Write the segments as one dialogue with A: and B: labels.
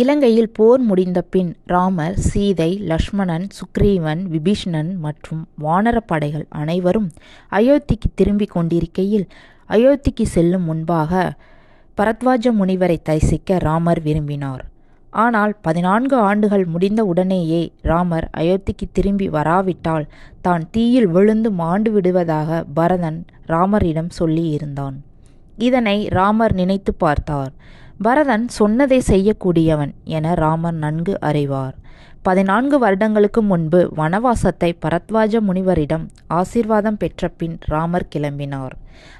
A: இலங்கையில் போர் முடிந்த பின் ராமர் சீதை லக்ஷ்மணன் சுக்ரீவன் விபீஷ்ணன் மற்றும் வானரப்படைகள் அனைவரும் அயோத்திக்கு திரும்பிக் கொண்டிருக்கையில் அயோத்திக்கு செல்லும் முன்பாக பரத்வாஜ முனிவரை தரிசிக்க ராமர் விரும்பினார். ஆனால் பதினான்கு ஆண்டுகள் முடிந்த உடனேயே ராமர் அயோத்திக்கு திரும்பி வராவிட்டால் தான் தீயில் விழுந்து மாண்டு விடுவதாக பரதன் ராமரிடம் சொல்லியிருந்தான். இதனை ராமர் நினைத்து பார்த்தார். பரதன் சொன்னதை செய்யக்கூடியவன் என ராமர் நன்கு அறிவார். பதினான்கு வருடங்களுக்கு முன்பு வனவாசத்தை பரத்வாஜ முனிவரிடம் ஆசீர்வாதம் பெற்ற பின் ராமர் கிளம்பினார்.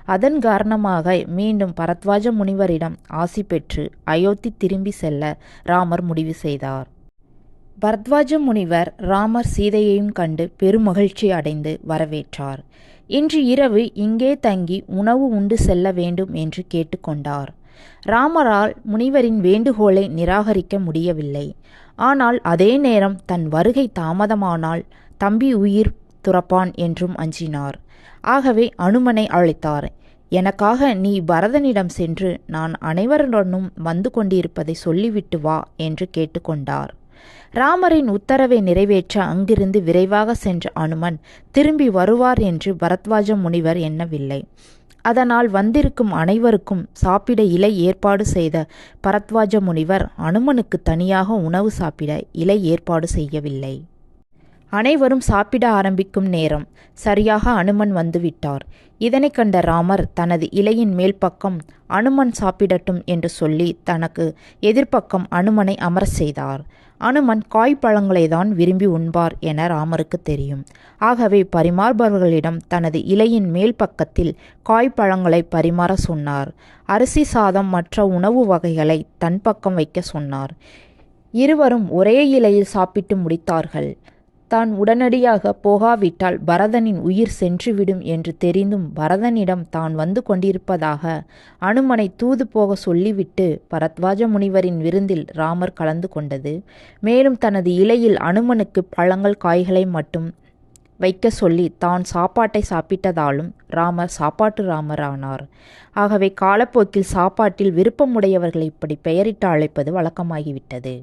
A: அதன் காரணமாக மீண்டும் பரத்வாஜ முனிவரிடம் ஆசி பெற்று அயோத்தி திரும்பி செல்ல ராமர் முடிவு செய்தார். பரத்வாஜ முனிவர் ராமர் சீதையையும் கண்டு பெருமகிழ்ச்சி அடைந்து வரவேற்றார். இன்று இரவு இங்கே தங்கி உணவு உண்டு செல்ல வேண்டும் என்று கேட்டுக்கொண்டார். ராமரால் முனிவரின் வேண்டுகோளை நிராகரிக்க முடியவில்லை. ஆனால் அதே நேரம் தன் வருகை தாமதமானால் தம்பி உயிர் துறப்பான் என்றும் அஞ்சினார். ஆகவே அனுமனை அழைத்தார். எனக்காக நீ பரதனிடம் சென்று நான் அனைவருடனும் வந்து கொண்டிருப்பதை சொல்லிவிட்டு வா என்று கேட்டுக்கொண்டார். ராமரின் உத்தரவை நிறைவேற்ற அங்கிருந்து விரைவாக சென்ற அனுமன் திரும்பி வருவார் என்று பரத்வாஜ முனிவர் எண்ணவில்லை. அதனால் வந்திருக்கும் அனைவருக்கும் சாப்பிட இலை ஏற்பாடு செய்த பரத்வாஜ முனிவர் அனுமனுக்கு தனியாக உணவு சாப்பிட இலை ஏற்பாடு செய்யவில்லை. அனைவரும் சாப்பிட ஆரம்பிக்கும் நேரம். சரியாக அனுமன் வந்துவிட்டார். இதனை கண்ட ராமர் தனது இலையின் மேல் பக்கம் அனுமன் சாப்பிடட்டும் என்று சொல்லி தனக்கு எதிர்ப்பக்கம் அனுமனை அமர செய்தார். அனுமன் காய்ப்பழங்களை தான் விரும்பி உண்பார் என ராமருக்கு தெரியும். ஆகவே பரிமாறுபவர்களிடம் தனது இலையின் மேல் பக்கத்தில் காய்ப்பழங்களை பரிமாற சொன்னார். அரிசி சாதம் மற்ற உணவு வகைகளை தன் பக்கம் வைக்க சொன்னார். இருவரும் ஒரே இலையில் சாப்பிட்டு முடித்தார்கள். தான் உடனடியாக போகாவிட்டால் பரதனின் உயிர் சென்றுவிடும் என்று தெரிந்தும் பரதனிடம் தான் வந்து கொண்டிருப்பதாக அனுமனை தூது போக சொல்லிவிட்டு பரத்வாஜ முனிவரின் விருந்தில் ராமர் கலந்து கொண்டது. மேலும் தனது இலையில் அனுமனுக்கு பழங்கள் காய்களை மட்டும் வைக்க சொல்லி தான் சாப்பாட்டை சாப்பிட்டதாலும் ராமர் சாப்பாட்டு ராமர் ஆனார் ஆகவே காலப்போக்கில் சாப்பாட்டில் விருப்பமுடையவர்களை இப்படி பெயரிட்டு அழைப்பது வழக்கமாகிவிட்டது.